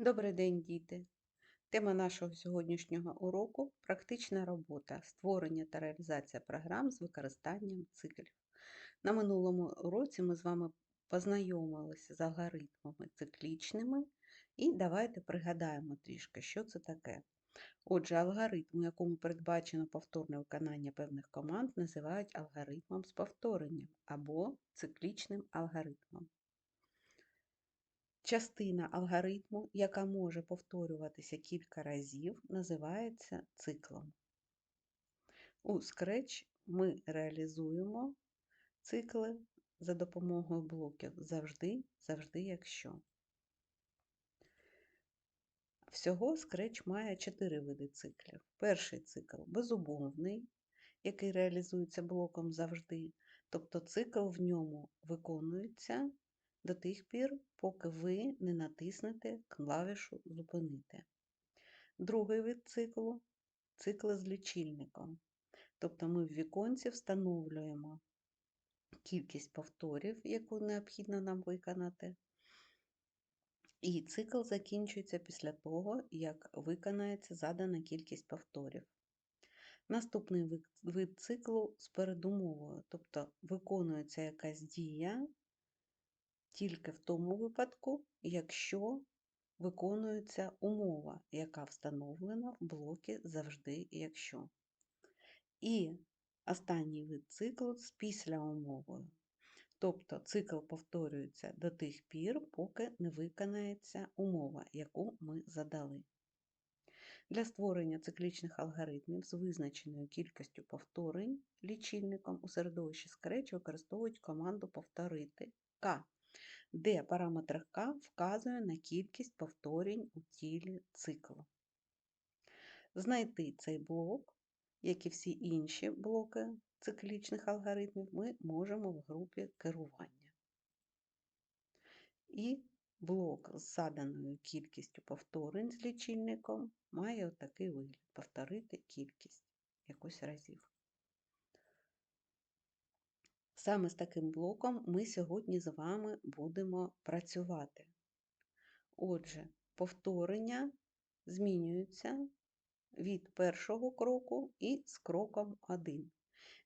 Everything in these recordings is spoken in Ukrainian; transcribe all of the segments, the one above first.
Добрий день, діти! Тема нашого сьогоднішнього уроку практична робота, створення та реалізація програм з використанням циклів. На минулому уроці ми з вами познайомилися з алгоритмами циклічними, і давайте пригадаємо трішки, що це таке. Отже, алгоритм, у якому передбачено повторне виконання певних команд, називають алгоритмом з повторенням або циклічним алгоритмом. Частина алгоритму, яка може повторюватися кілька разів, називається циклом. У Scratch ми реалізуємо цикли за допомогою блоків завжди, завжди, якщо. Всього Scratch має чотири види циклів. Перший цикл безумовний, який реалізується блоком завжди, тобто цикл в ньому виконується до тих пір, поки ви не натиснете клавішу Зупинити. Другий вид циклу цикл з лічильником. Тобто ми в віконці встановлюємо кількість повторів, яку необхідно нам виконати. І цикл закінчується після того, як виконається задана кількість повторів. Наступний вид циклу з передумовою, тобто виконується якась дія тільки в тому випадку, якщо виконується умова, яка встановлена в блокі завжди якщо. І останній вид циклу з післяумовою. Тобто цикл повторюється до тих пір, поки не виконається умова, яку ми задали. Для створення циклічних алгоритмів з визначеною кількістю повторень лічильником у середовищі Scratch використовують команду повторити К де параметр К вказує на кількість повторень у тілі циклу. Знайти цей блок, як і всі інші блоки циклічних алгоритмів, ми можемо в групі керування. І блок з заданою кількістю повторень з лічильником має отакий вигляд повторити кількість якось разів. Саме з таким блоком ми сьогодні з вами будемо працювати. Отже, повторення змінюються від першого кроку і з кроком 1.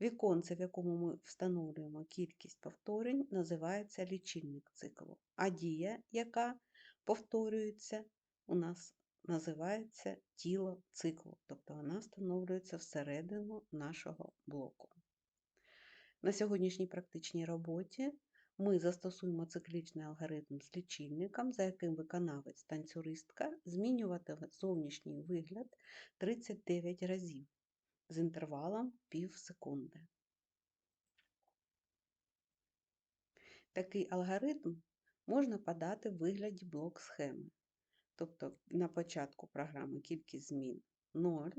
Віконце, в якому ми встановлюємо кількість повторень, називається лічильник циклу, а дія, яка повторюється, у нас називається тіло циклу, тобто вона встановлюється всередину нашого блоку. На сьогоднішній практичній роботі ми застосуємо циклічний алгоритм з лічильником, за яким виконавець танцюристка змінюватиме зовнішній вигляд 39 разів з інтервалом пів секунди. Такий алгоритм можна подати в вигляді блок схеми. Тобто на початку програми кількість змін 0,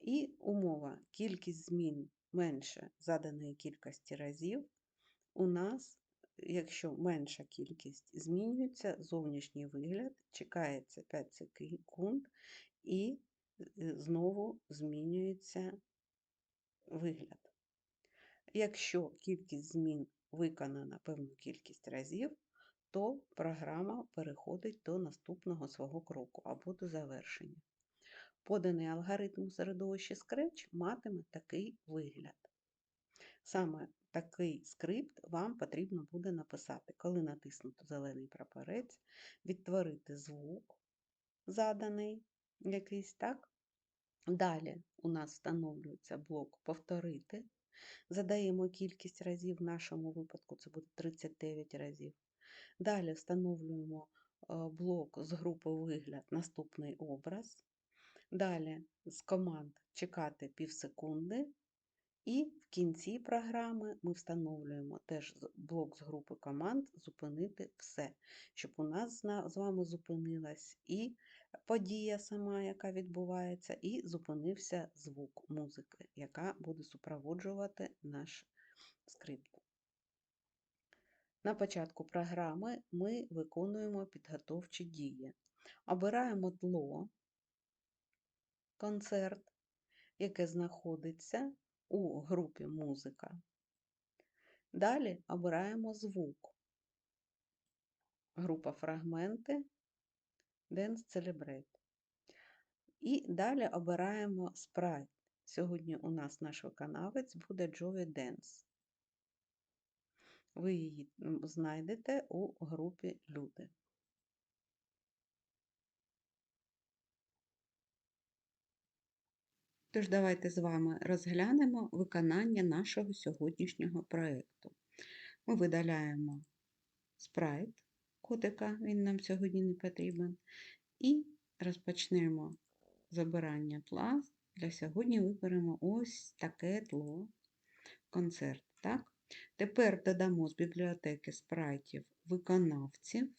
і умова кількість змін менше заданої кількості разів, у нас, якщо менша кількість змінюється, зовнішній вигляд, чекається 5 секунд, і е, знову змінюється вигляд. Якщо кількість змін виконана певну кількість разів, то програма переходить до наступного свого кроку або до завершення. Поданий алгоритм у середовищі Scratch матиме такий вигляд. Саме такий скрипт вам потрібно буде написати, коли натиснуто зелений прапорець, відтворити звук, заданий якийсь, так? Далі у нас встановлюється блок Повторити. Задаємо кількість разів, в нашому випадку це буде 39 разів. Далі встановлюємо е, блок з групи вигляд, наступний образ. Далі з команд чекати пів секунди, і в кінці програми ми встановлюємо теж блок з групи команд Зупинити все, щоб у нас з вами зупинилась і подія сама, яка відбувається, і зупинився звук музики, яка буде супроводжувати наш скрипт. На початку програми ми виконуємо підготовчі дії. Обираємо тло концерт, яке знаходиться у групі музика. Далі обираємо звук. Група фрагменти Dance Celebrate. І далі обираємо спрайт. Сьогодні у нас наш виконавець буде Joey Dance. Ви її знайдете у групі Люди. Тож давайте з вами розглянемо виконання нашого сьогоднішнього проєкту. Ми видаляємо спрайт котика, він нам сьогодні не потрібен, і розпочнемо забирання тла. Для сьогодні виберемо ось таке тло концерт. Так? Тепер додамо з бібліотеки спрайтів виконавців,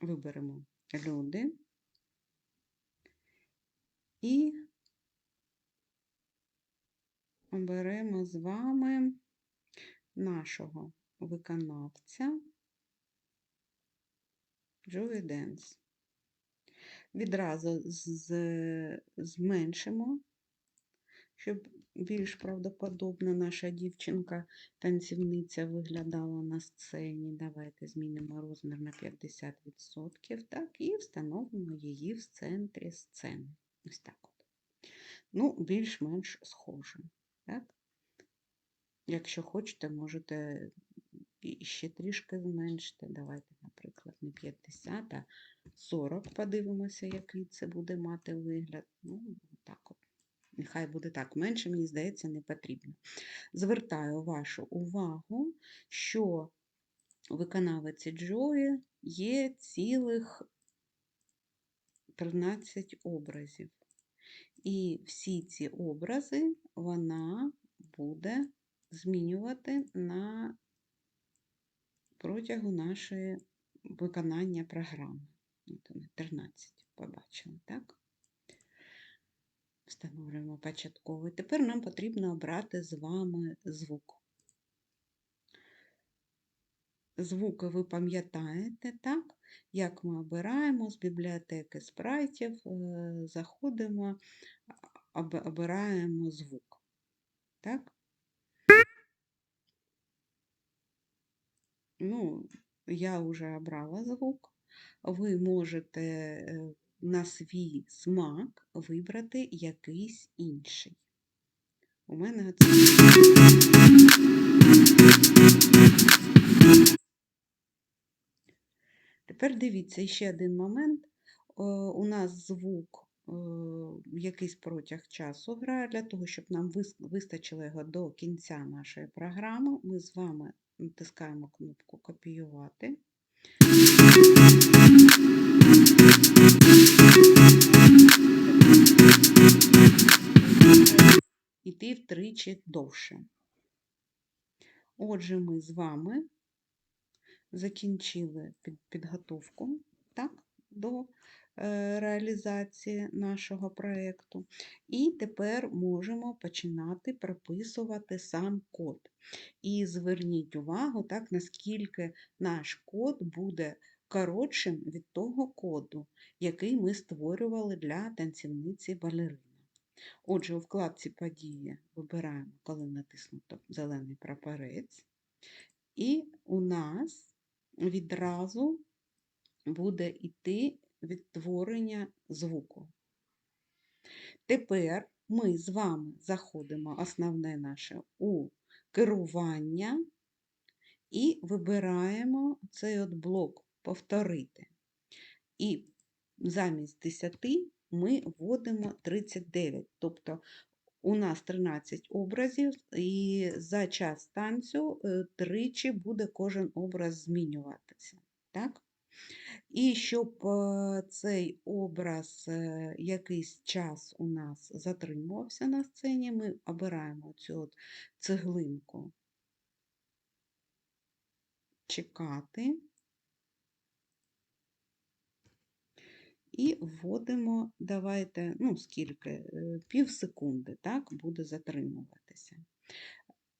виберемо люди. І оберемо з вами нашого виконавця Joey Dance. Відразу зменшимо, щоб більш правдоподобно наша дівчинка-танцівниця виглядала на сцені. Давайте змінимо розмір на 50%, так, і встановимо її в центрі сцени. Ось так от. Ну, більш-менш схоже. Так? Якщо хочете, можете ще трішки зменшити. Давайте, наприклад, не 50, а 40 подивимося, який це буде мати вигляд. Ну, так от. Нехай буде так, менше, мені здається, не потрібно. Звертаю вашу увагу, що виконавиці Джої є цілих 13 образів. І всі ці образи вона буде змінювати на протягу нашої виконання програми. От ми 13 побачили, так? Встановлюємо початковий. Тепер нам потрібно обрати з вами звук. Звуки ви пам'ятаєте, так? Як ми обираємо з бібліотеки спрайтів, е, заходимо, обираємо звук. Так? Ну, я вже обрала звук. Ви можете е, на свій смак вибрати якийсь інший. У мене це. Тепер дивіться ще один момент. У нас звук якийсь протяг часу грає, для того, щоб нам вистачило його до кінця нашої програми, ми з вами натискаємо кнопку Копіювати. Іти втричі довше. Отже, ми з вами закінчили підготовку так, до е, реалізації нашого проєкту. І тепер можемо починати прописувати сам код. І зверніть увагу, так, наскільки наш код буде коротшим від того коду, який ми створювали для танцівниці балерини. Отже, у вкладці події вибираємо, коли натиснуто зелений прапорець, і у нас відразу буде йти відтворення звуку. Тепер ми з вами заходимо основне наше у керування і вибираємо цей от блок повторити. І замість 10 ми вводимо 39, тобто у нас 13 образів, і за час танцю е, тричі буде кожен образ змінюватися. Так? І щоб е, цей образ е, якийсь час у нас затримувався на сцені, ми обираємо цю от цеглинку чекати. І вводимо, давайте, ну, скільки, е, пів секунди, так, буде затримуватися.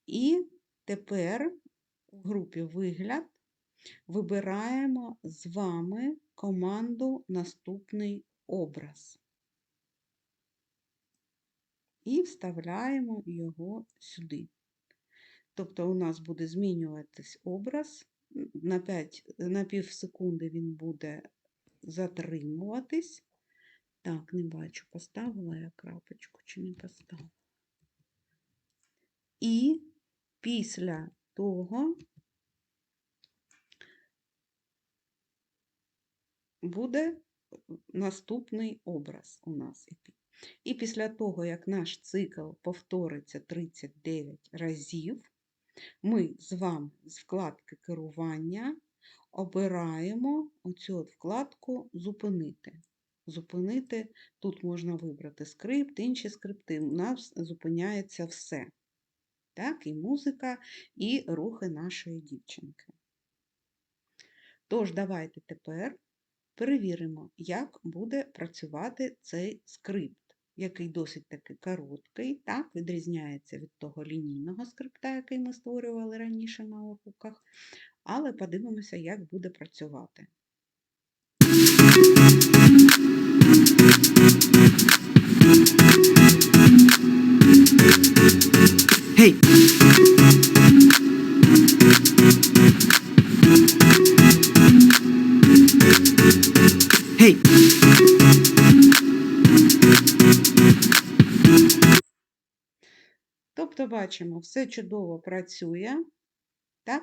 І тепер у групі вигляд вибираємо з вами команду Наступний образ. І вставляємо його сюди. Тобто у нас буде змінюватись образ на 5, на пів секунди він буде затримуватись. Так, не бачу, поставила я крапочку чи не поставила. І після того буде наступний образ у нас іти. І після того, як наш цикл повториться 39 разів, ми з вами з вкладки керування обираємо оцю от вкладку Зупинити. Зупинити. Тут можна вибрати скрипт, інші скрипти. У нас зупиняється все. Так, і музика, і рухи нашої дівчинки. Тож, давайте тепер перевіримо, як буде працювати цей скрипт, який досить таки короткий, так, відрізняється від того лінійного скрипта, який ми створювали раніше на уроках. Але подивимося, як буде працювати. Hey. Hey. Тобто, бачимо, все чудово працює. Так?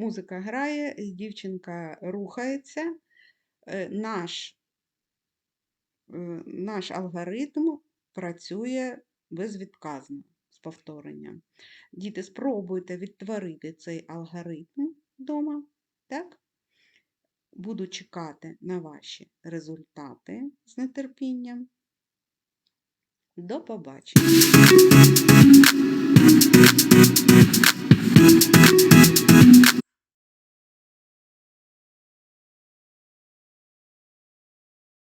Музика грає, дівчинка рухається. Е, Наш, е, наш алгоритм працює безвідказно з повторенням. Діти, спробуйте відтворити цей алгоритм вдома. Так? Буду чекати на ваші результати з нетерпінням. До побачення!